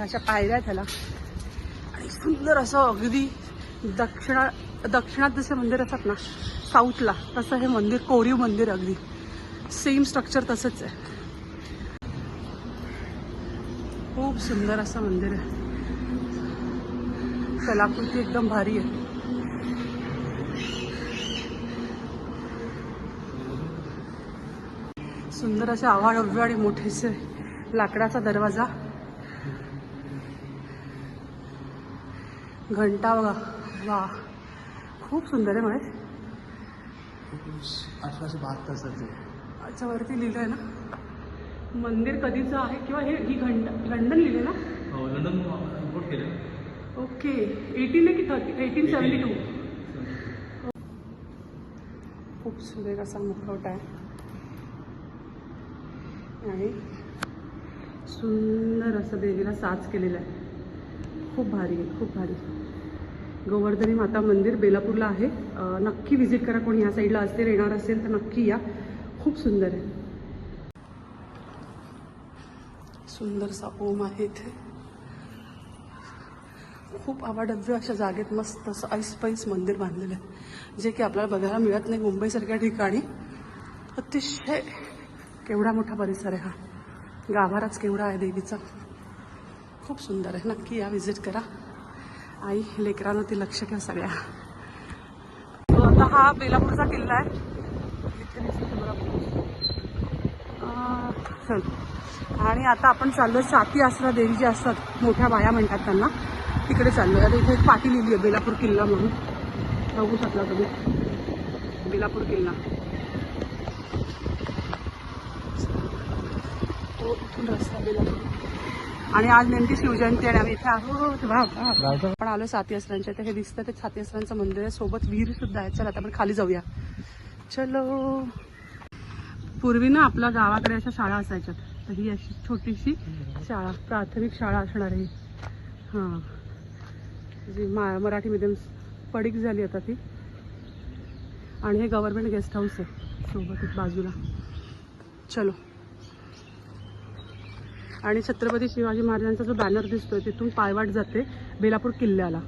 अशा पायऱ्या त्याला आणि सुंदर असं अगदी दक्षिणा दक्षिणात जसे मंदिर असतात ना साऊथला तसं हे मंदिर कोरीव मंदिर अगदी. सेम स्ट्रक्चर तसंच आहे. खूप सुंदर असं मंदिर आहे. कलाकृती एकदम भारी आहे. सुंदर असे आव्हाड उभे आणि मोठेसे लाकडाचा दरवाजा. घंटा बघा. वा. खूप सुंदर आहे महेश. अठराशे बहात्तर साली अच्छा वरती लिहिलं आहे ना? मंदिर कधीचं आहे किंवा हे ही घंटा लंडन लिहिले ना? हो लंडन इम्पोर्ट केलं ओके. एटीन आहे की थर्टी एटीन सेवन्टी टू खूप सुरेख असा मुखवटा आहे. आणि सुंदर असं देवीला साज केलेला आहे. खूप भारी आहे खूप भारी. गोवर्धनी माता मंदिर बेलापूरला आहे. नक्की व्हिजिट करा. कोणी ह्या साईडला असेल येणार असेल तर नक्की या. खूप सुंदर आहे. सुंदरसा ओम आहे इथे. खूप आवाडव्य अशा जागेत मस्त असं ऐसपैस मंदिर बांधलेलं आहे. जे की आपल्याला बघायला मिळत नाही मुंबईसारख्या ठिकाणी. अतिशय केवढा मोठा परिसर आहे हा. गाभाराच केवढा आहे देवीचा. खूप सुंदर आहे. नक्की या व्हिजिट करा. आई लेकरांना ते लक्ष घ्या सगळ्या. आता हा बेलापूरचा किल्ला आहे. इथे चल. आणि आता आपण चाललो साती आसरा देवी जे असतात मोठ्या बाया म्हणतात त्यांना. तिकडे चाललो आता इथे एक पाटी लिहिली आहे बेलापूर किल्ला म्हणून. बघू शकला तुम्ही. बेलापूर किल्ला. तो इथून रस्ता बेलापूर. आणि आज नेमकी शिवजयंती आणि आम्ही इथे आहोत. वा, वा. आपण आलो साती असरांच्या इथे. हे दिसतं ते साती असरांचं मंदिर आहे. सोबत विहीर सुद्धा आहे चला आता आपण खाली जाऊया. चलो. पूर्वी ना आपल्या गावाकडे अशा शाळा असायच्या. तर ही अशी छोटीशी शाळा प्राथमिक शाळा असणार आहे हां. जी मा मराठी मिडियम पडीक झाली आता ती. आणि हे गव्हर्नमेंट गेस्ट हाऊस आहे. सोबतच बाजूला. चलो. आणि छत्रपती शिवाजी महाराजांचा जो बॅनर दिसतोय तिथून पायवाट जाते बेलापूर किल्ल्याला.